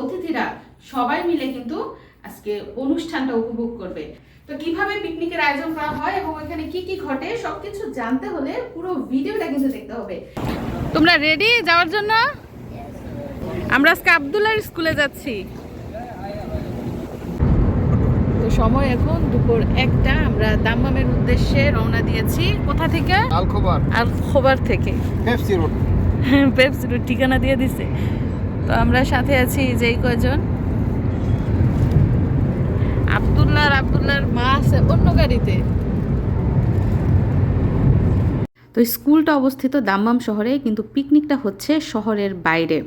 অতিথিরা সবাই মিলে কিন্তু আজকে অনুষ্ঠানটা উপভোগ করবে। তো কীভাবে পিকনিকের আয়োজন করা হয় এবং এখানে কি কি ঘটে সবকিছু জানতে হলে পুরো ভিডিওটা কিন্তু দেখতে হবে। তোমরা রেডি যাওয়ার জন্য? আমরা আজকে আব্দুল্লাহর স্কুলে যাচ্ছি। তো সময় এখন দুপুর একটা আমরা দাম্মামের উদ্দেশ্যে রওনা দিয়েছি। কোথা থেকে? আলখোবার। আর খোবার থেকে। পেপসি রোড পেপসির ঠিকানা দিয়ে দিছে। তো আমরা সাথে আছি যেই কয়জন? আব্দুল্লাহ আর আব্দুল্লাহর মা আছে অন্য গাড়িতে। তো স্কুলটা অবস্থিত দাম্মাম শহরে, কিন্তু পিকনিকটা হচ্ছে শহরের বাইরে।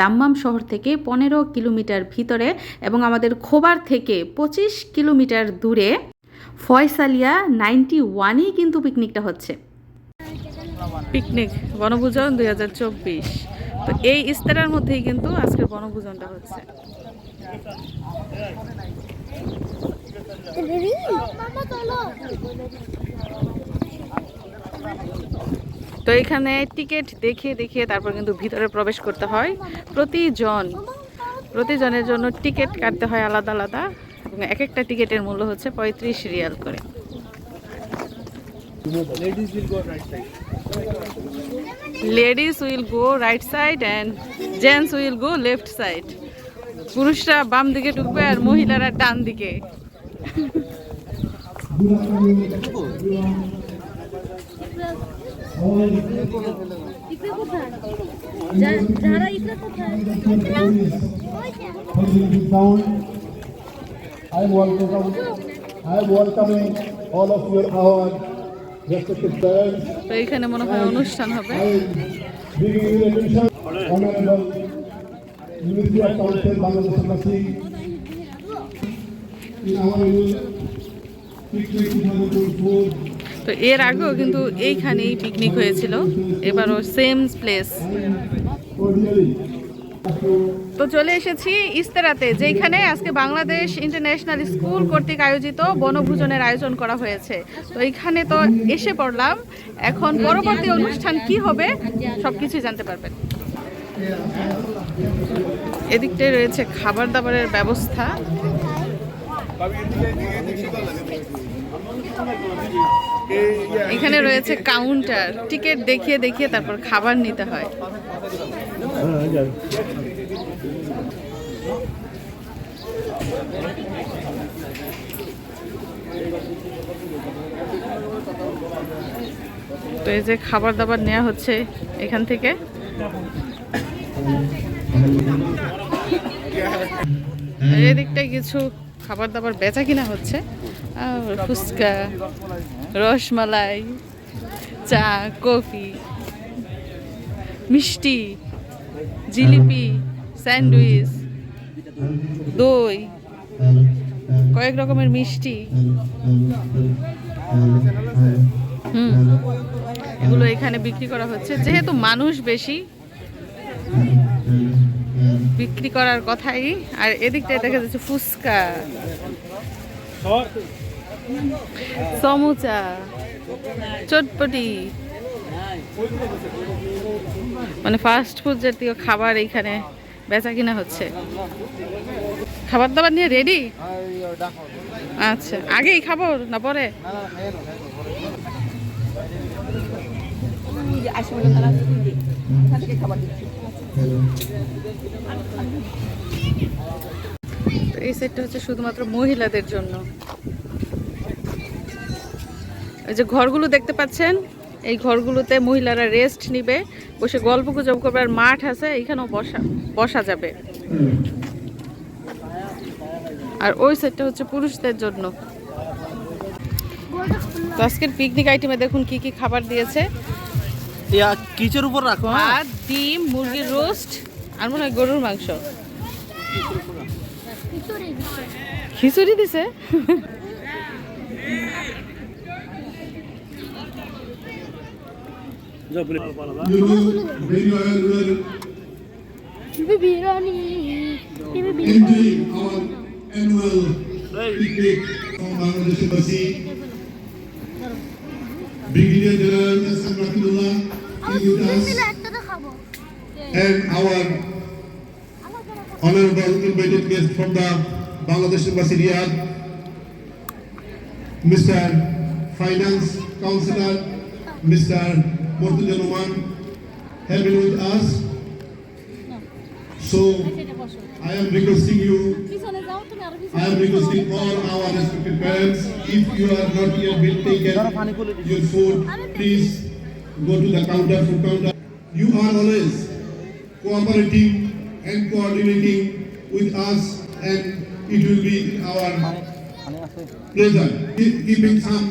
দাম্মাম শহর থেকে পনেরো কিলোমিটার ভিতরে এবং আমাদের খোবার থেকে পঁচিশ কিলোমিটার দূরে ফয়সালিয়া নাইনটি ওয়ানেই কিন্তু পিকনিকটা হচ্ছে। পিকনিক বনভোজন দুই হাজার চব্বিশ। তো এই ইস্তারার মধ্যেই কিন্তু আজকের বনভোজনটা হচ্ছে। তো এখানে টিকিট দেখিয়ে দেখিয়ে তারপর কিন্তু ভিতরে প্রবেশ করতে হয়। প্রতিজন, প্রতিজনের জন্য টিকিট কাটতে হয় আলাদা আলাদা এবং এক একটা টিকিটের মূল্য হচ্ছে পঁয়ত্রিশ রিয়াল করে। Ladies will go right side and gents will go left side পুরুষরা বাম দিকে ঢুকবে আর মহিলারা ডান দিকে. I am welcoming all of your parents. তো এখানে মনে হয় অনুষ্ঠান হবে। তো এর আগেও কিন্তু এইখানেই পিকনিক হয়েছিল। এবারও সেম প্লেস তো চলে এসেছি ইস্তেরাতে যেখানে আজকে বাংলাদেশ ইন্টারন্যাশনাল স্কুল কর্তৃক আয়োজিত বনভোজনের আয়োজন করা হয়েছে। তো এইখানে তো এসে পড়লাম। এখন পরবর্তী অনুষ্ঠান কি হবে সব কিছুই জানতে পারবেন। এদিকটায় রয়েছে খাবার দাবারের ব্যবস্থা। এখানে রয়েছে কাউন্টার। টিকিট দেখিয়ে দেখিয়ে তারপর খাবার নিতে হয়। তো এই যে খাবার দাবার নেওয়া হচ্ছে এখান থেকে। এদিকটায় কিছু খাবার দাবার বেচা কিনা হচ্ছে। ফুচকা, রসমালাই, চা, কফি, মিষ্টি, জিলিপি, স্যান্ডউইচ, দই, কয়েক রকমের মিষ্টি। হুম। এগুলো এখানে বিক্রি করা হচ্ছে। যেহেতু মানুষ বেশি, বিক্রি করার কথাই। আর এদিকটায় দেখা যাচ্ছে ফুচকা। সমুচা। চটপটি। মানে ফাস্ট ফুড জাতীয় খাবার এইখানে বেচা কিনা হচ্ছে। খাবার দাবার নিয়ে রেডি আচ্ছা আগেই খাব না পরে? তো এই সেটটা হচ্ছে শুধুমাত্র মহিলাদের জন্য। এই যে ঘরগুলো দেখতে পাচ্ছেন, এই ঘরগুলোতে মহিলারা রেস্ট নিবে, বসে গল্প গুজব করবে, আর মাঠ আছে এখানেও বসা বসা যাবে। আর ওই সেটটা হচ্ছে পুরুষদের জন্য। তো আজকের পিকনিক আইটেমে দেখুন কি কি খাবার দিয়েছে। ইয়া কিচের উপর রাখো হ্যাঁ? ভাত ডিম মুরগির রোস্ট আর মনে হয় গরুর মাংস। খিচুড়ি দিছে? You know very well খাব and our honorable invited guest from the Bangladesh Embassy Riyadh, Mr. Finance Councillor, Mr. Murtuja Noman, have been with us. So I am requesting you I am requesting all our respected parents, if you are not yet been taken your food, please go to the counter, food counter. You are always cooperating and coordinating with us and it will be our pleasure. Keep- Keeping some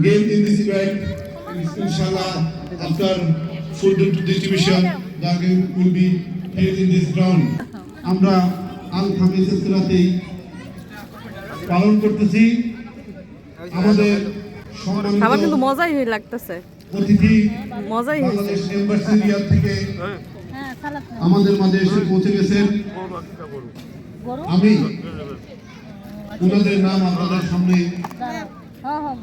game in this event, inshallah, after food distribution, the game will be held in this ground. আমরা আল খামিস ইসরাতেই পালন করতেছি আমাদের খাবার কিন্তু মজাই হয়ে লাগতেছে অতিথি মজাই বাংলাদেশ এম্বাসি রিয়াদ থেকে হ্যাঁ আমাদের মাঝে এসে পৌঁছে গেছেন। আমি ওনাদের নাম আপনাদের সামনে হ্যাঁ হ্যাঁ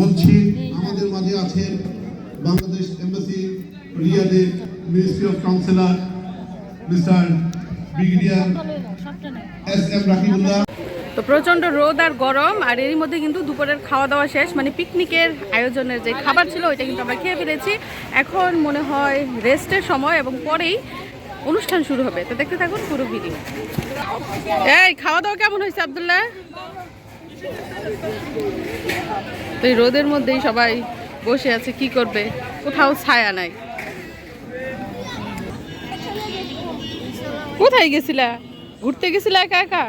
বলছি আমাদের মাঝে আছেন বাংলাদেশ এম্বাসি রিয়াদের ministry of counsellor mister brigadier S M Rakibullah. তো প্রচণ্ড রোদ আর গরম, আর এরই মধ্যে কিন্তু দুপুরের খাওয়া দাওয়া শেষ। মানে পিকনিকের আয়োজনের যে খাবার ছিল, ওইটা কিন্তু আমরা খেয়ে ফেলেছি। এখন মনে হয় রেস্টের সময় এবং পরেই অনুষ্ঠান শুরু হবে। তো দেখতে থাকুন পুরো ভিডিও। এই খাওয়া দাওয়া কেমন হয়েছে আবদুল্লাহ? তো এই রোদের মধ্যেই সবাই বসে আছে, কি করবে? কোথাও ছায়া নাই। কোথায় গেছিলা? ঘুরতে গেছিলা একা একা?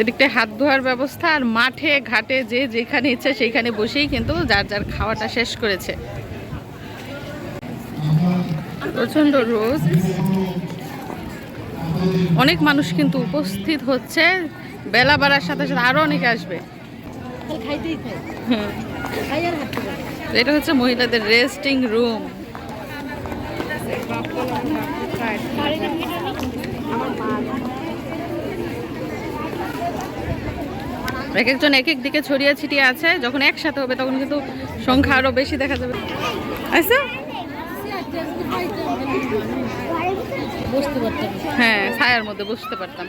এদিকটা হাত ধোয়ার ব্যবস্থা আর মাঠে ঘাটে যে যেখানে ইচ্ছা সেইখানে বসেই কিন্তু যার যার খাওয়াটা শেষ করেছে। প্রচণ্ড রোদ। অনেক মানুষ কিন্তু উপস্থিত হচ্ছে। বেলা বাড়ার সাথে সাথে আরও অনেকে আসবে। এটা হচ্ছে মহিলাদের রেস্টিং রুম। এক একজন এক এক দিকে ছড়িয়ে ছিটিয়ে আছে। যখন একসাথে হবে, তখন কিন্তু সংখ্যা আরও বেশি দেখা যাবে। আচ্ছা হ্যাঁ ছায়ার মধ্যে বসতে পারতাম।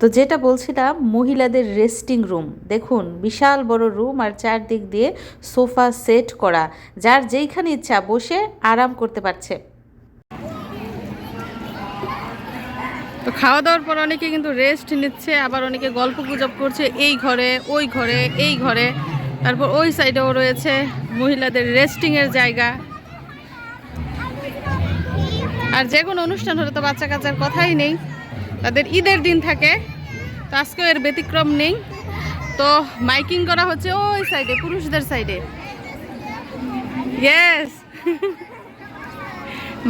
তো যেটা বলছিলাম, মহিলাদের রেস্টিং রুম দেখুন, বিশাল বড় রুম আর চারদিক দিয়ে সোফা সেট করা। যার যেইখানে ইচ্ছা বসে আরাম করতে পারছে। তো খাওয়া দাওয়ার পর অনেকে কিন্তু রেস্ট নিচ্ছে, আবার অনেকে গল্প গুজব করছে, এই ঘরে, ওই ঘরে, এই ঘরে। তারপর ওই সাইডেও রয়েছে মহিলাদের রেস্টিংয়ের জায়গা। আর যে কোনো অনুষ্ঠান হলে তো বাচ্চা কাচ্চার কথাই নেই। তাদের ঈদের দিন থাকে। তো আজকেও এর ব্যতিক্রম নেই। তো মাইকিং করা হচ্ছে ওই সাইডে পুরুষদের সাইডে ইয়েস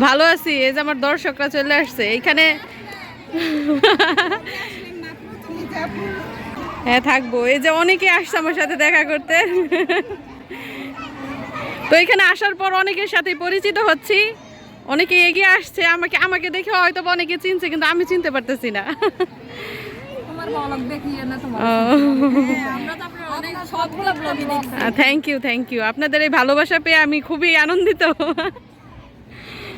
ভালো আছি, এই যে আমার দর্শকরা চলে আসছে। এইখানে হ্যাঁ থাকব। এই যে অনেকে আসছে আমার সাথে দেখা করতে। তো এখানে আসার পর অনেকের সাথে পরিচিত হচ্ছি। অনেকে এগিয়ে আসছে আমাকে আমাকে দেখে হয়তো অনেকে চিনছে কিন্তু আমি চিনতে পারতেছি না। থ্যাংক ইউ থ্যাংক ইউ আপনাদের এই ভালোবাসা পেয়ে আমি খুবই আনন্দিত।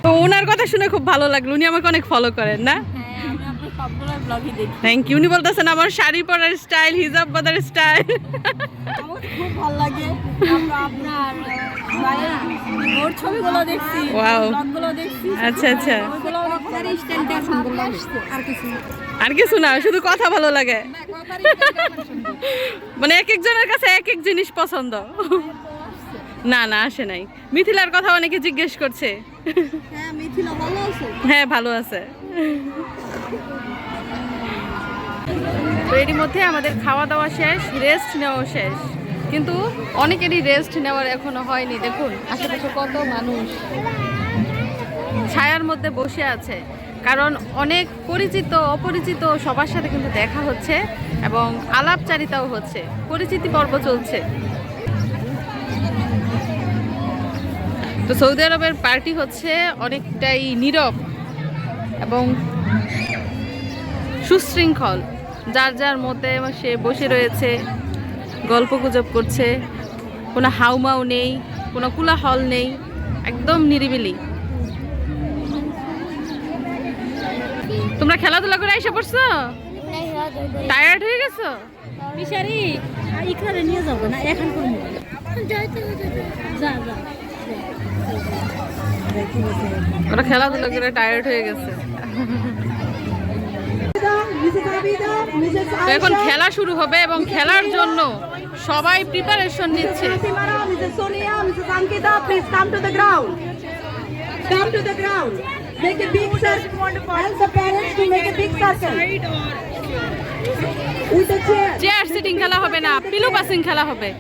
তো ওনার কথা শুনে খুব ভালো লাগল উনি আমাকে অনেক ফলো করেন না? হ্যাঁ আমি আপনার সবগুলো ব্লগই দেখি। থ্যাংক ইউ উনি বলতেছেন আমার শাড়ি পরার স্টাইল হিজাব বাঁধার স্টাইল খুব ভালো লাগে। আপনার ওর ছবিগুলো দেখছি। Wow. দেখছি। আচ্ছা আচ্ছা। আর কিছু না। শুধু কথা ভালো লাগে। মানে এক একজনের কাছে এক এক জিনিস পছন্দ। না না আসে নাই। মিথিলার কথা অনেকে জিজ্ঞেস করছে। হ্যাঁ ভালো আছে? হ্যাঁ ভালো আছে। তো এরই মধ্যে আমাদের খাওয়া দাওয়া শেষ রেস্ট নেওয়া শেষ। কিন্তু অনেকেরই রেস্ট নেওয়ার এখনও হয়নি। দেখুন, আশেপাশে কত মানুষ। ছায়ার মধ্যে বসে আছে। কারণ অনেক পরিচিত, অপরিচিত সবার সাথে কিন্তু দেখা হচ্ছে এবং আলাপচারিতাও হচ্ছে। পরিচিতি পর্ব চলছে। তো সৌদি আরবের পার্টি হচ্ছে অনেকটাই নীরব এবং সুশৃঙ্খল। যার যার মতে সে বসে রয়েছে। গল্প গুজব করছে কোনো হাউমাউ নেই কোনো কোলাহল নেই একদম নিরিবিলি। তোমরা খেলাধুলা করে এসে পড়ছো? টায়ার্ড হয়ে গেছো? এখানে নিয়ে যাব না এখন করব। যা যা ওরা খেলাধুলা করে টায়ার্ড হয়ে গেছে। এখন খেলা শুরু হবে এবং খেলার জন্য সবাই প্রিপারেশন নিচ্ছে। চেয়ার সিটিং খেলা হবে না পিলো পাসিং খেলা হবে।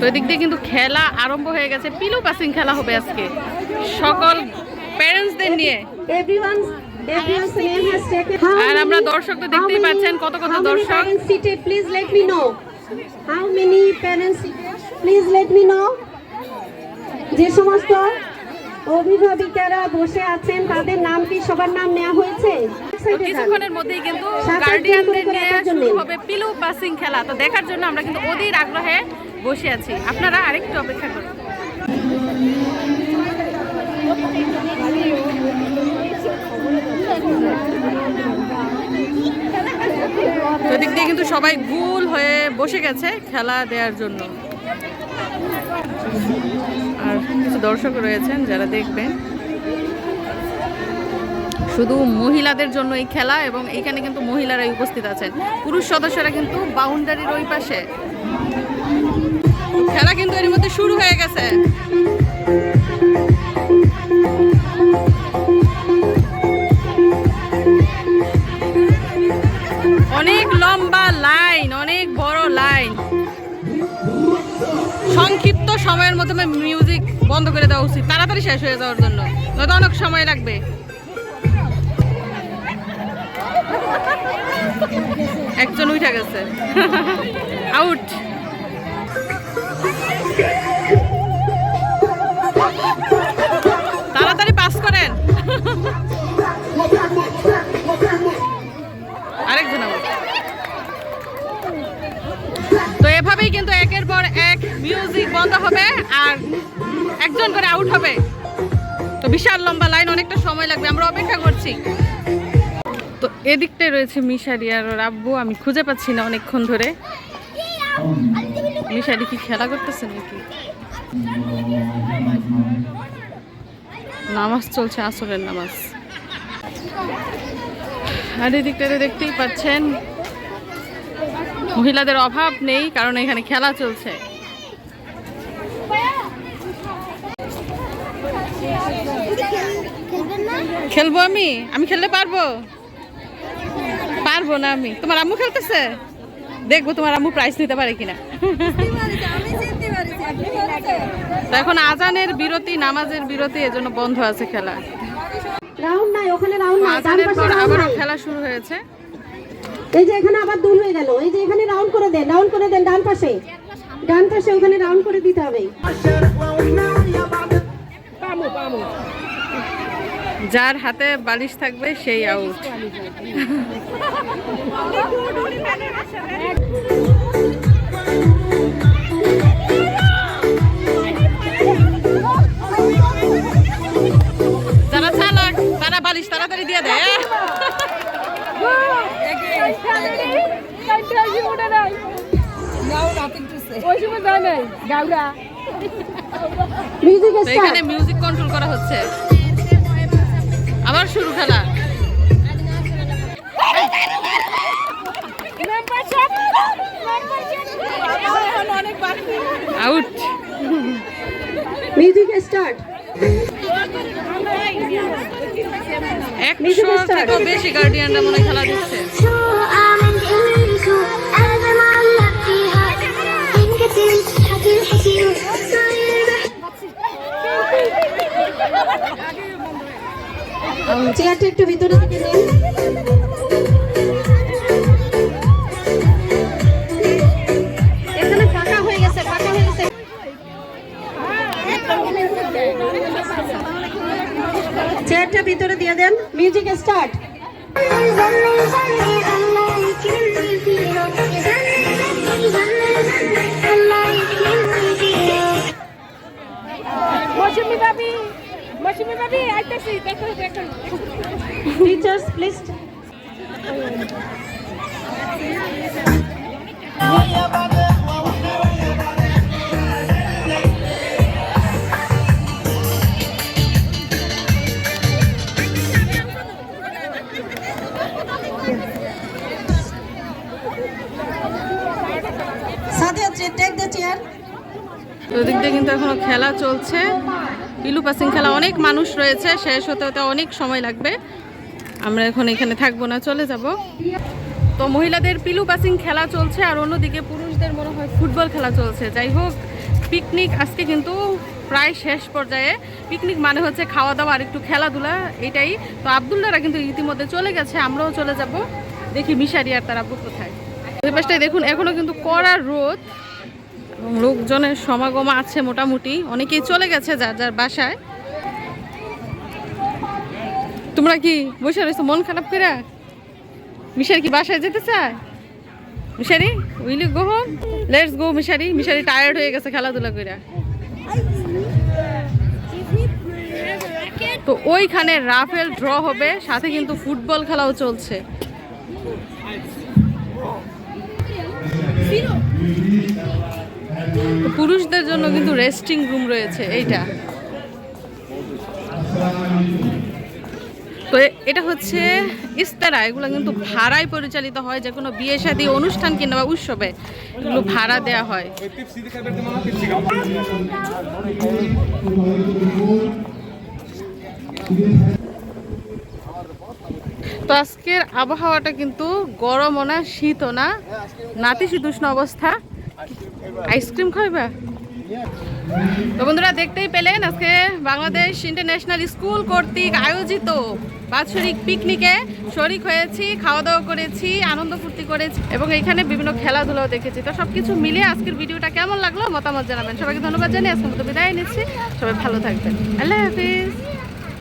তো দিক দিয়ে কিন্তু খেলা আরম্ভ হয়ে গেছে পিলো পাসিং খেলা হবে আজকে। সকল প্যারেন্টসদের নিয়ে. আর আমরা দর্শক তো দেখতেই পাচ্ছেন কত কত দর্শক। seated? Please let me know. How many parents seated? Please let যে সমস্ত অভিভাবিকারা বসে আছেন তাদের নাম কি সবার নাম নেওয়া হয়েছে কিছুক্ষণের মধ্যেই কিন্তু গার্ডিয়ানদের নিয়ে শুরু হবে পিলো পাসিং খেলা তো দেখার জন্য আমরা কিন্তু অধীর আগ্রহে বসে আছি আপনারা আরেকটু অপেক্ষা করুন তো দিয়ে কিন্তু সবাই গুল হয়ে বসে গেছে খেলা দেওয়ার জন্য। আর কিছু দর্শক রয়েছেন যারা দেখবেন। শুধু মহিলাদের জন্য এই খেলা এবং এইখানে কিন্তু মহিলারাই উপস্থিত আছেন। পুরুষ সদস্যরা কিন্তু বাউন্ডারির ওই পাশে। খেলা কিন্তু এর মধ্যে শুরু হয়ে গেছে। সময়ের মধ্যে মিউজিক বন্ধ করে দেওয়া উচিত। তাড়াতাড়ি শেষ হয়ে যাওয়ার জন্য। নয়তো অনেক সময় লাগবে। একজন উঠে গেছে। আউট একজন করে আউট হবে। তো বিশাল লম্বা লাইন অনেকটা সময় লাগবে, আমরা অপেক্ষা করছি। তো এদিকটায় রয়েছে মিশারি আর ওর আব্বু, আমি খুঁজে পাচ্ছি না অনেকক্ষণ ধরে। মিশারি কি খেলা করতেছে নাকি? নামাজ চলছে, আসরের নামাজ। আর এদিকটাতে দেখতেই পাচ্ছেন, মহিলাদের অভাব নেই, কারণ এখানে খেলা চলছে। খেলব আমি? আমি খেলতে পারব? পারব না আমি। তোমার আম্মু খেলতেছে? দেখব তোমার আম্মু প্রাইজ নিতে পারে কিনা। এখন আজানের বিরতি নামাজের বিরতি এজন্য বন্ধ আছে খেলা। রাউন্ড নাই ওখানে রাউন্ড নাই আজানের পর আবারও খেলা শুরু হয়েছে। এই যে এখানে আবার দূর হয়ে গেল। এই যে এখানে রাউন্ড করে দেন রাউন্ড করে দেন ডান পাশে। ডান পাশে ওখানে রাউন্ড করে দিতে হবে। যার হাতে বালিশ থাকবে সেই আউট যারা চালাক, তারা বালিশ তাড়াতাড়ি দিয়ে দেয় এখানে মিউজিক কন্ট্রোল করা হচ্ছে। আবার শুরু খেলা। আউট মিউজিক স্টার্ট একশো থেকে বেশি গার্ডিয়ানরা মনে খেলা দিচ্ছে। চেয়ারটা একটু ভিতরে থেকে নিন। ফাঁকা হয়ে গেছে ফাঁকা হয়ে গেছে। চেয়ারটা ভিতরে দিয়ে দেন। Music start. মৌসুমি ভাবি আইতেছি দেখো দেখো। Teachers please Sadia take the chair ওদিক দিয়ে কিন্তু এখনও খেলা চলছে। পিলু পাসিং খেলা অনেক মানুষ রয়েছে, শেষ হতে হতে অনেক সময় লাগবে। আমরা এখন এখানে থাকব না, চলে যাব। তো মহিলাদের পিলু পাসিং খেলা চলছে, আর অন্যদিকে পুরুষদের মনে হয় ফুটবল খেলা চলছে। যাই হোক, পিকনিক আজকে কিন্তু প্রায় শেষ পর্যায়ে। পিকনিক মানে হচ্ছে খাওয়া দাওয়া আর একটু খেলাধুলা, এটাই। তো আবদুল্লারা কিন্তু ইতিমধ্যে চলে গেছে, আমরাও চলে যাব। দেখি মিশারি আর তার আব্বু কোথায়। দেখুন, এখনও কিন্তু কড়া রোদ। লোকজনের সমাগম আছে মোটামুটি। অনেকেই চলে গেছে যার যার বাসায়। তোমরা কি বসে রয়েছো? মন খারাপ করে? মিশারি কি বাসায় যেতে চায়? Mishari will go home let's go Mishari. Mishari tired হয়ে গেছে খেলাধুলা করে। তো ওইখানে রাফেল ড্র হবে, সাথে কিন্তু ফুটবল খেলাও চলছে। পুরুষদের জন্য কিন্তু রেস্টিং রুম রয়েছে, এইটা। তো এটা হচ্ছে ইস্তারা এগুলো কিন্তু ভাড়ায় পরিচালিত হয় যে কোনো বিয়ে শাদী অনুষ্ঠান কিংবা উৎসবে এগুলো ভাড়া দেওয়া হয়। তো আজকের আবহাওয়াটা কিন্তু গরমও না, শীতও না। নাতিশীতোষ্ণ অবস্থা। আইসক্রিম খাইবা? তো বন্ধুরা, দেখতেই পেলেন আজকে বাংলাদেশ ইন্টারন্যাশনাল স্কুল কর্তৃক আয়োজিত বাৎসরিক পিকনিকে শরিক হয়েছি খাওয়া দাওয়া করেছি, আনন্দ ফুর্তি করেছি এবং এখানে বিভিন্ন খেলাধুলাও দেখেছি। তো সব কিছু মিলিয়ে আজকের ভিডিওটা কেমন লাগল মতামত জানাবেন। সবাইকে ধন্যবাদ জানিয়ে আজকের মতো বিদায় নিচ্ছি। সবাই ভালো থাকবেন। আল্লাহ হাফিজ।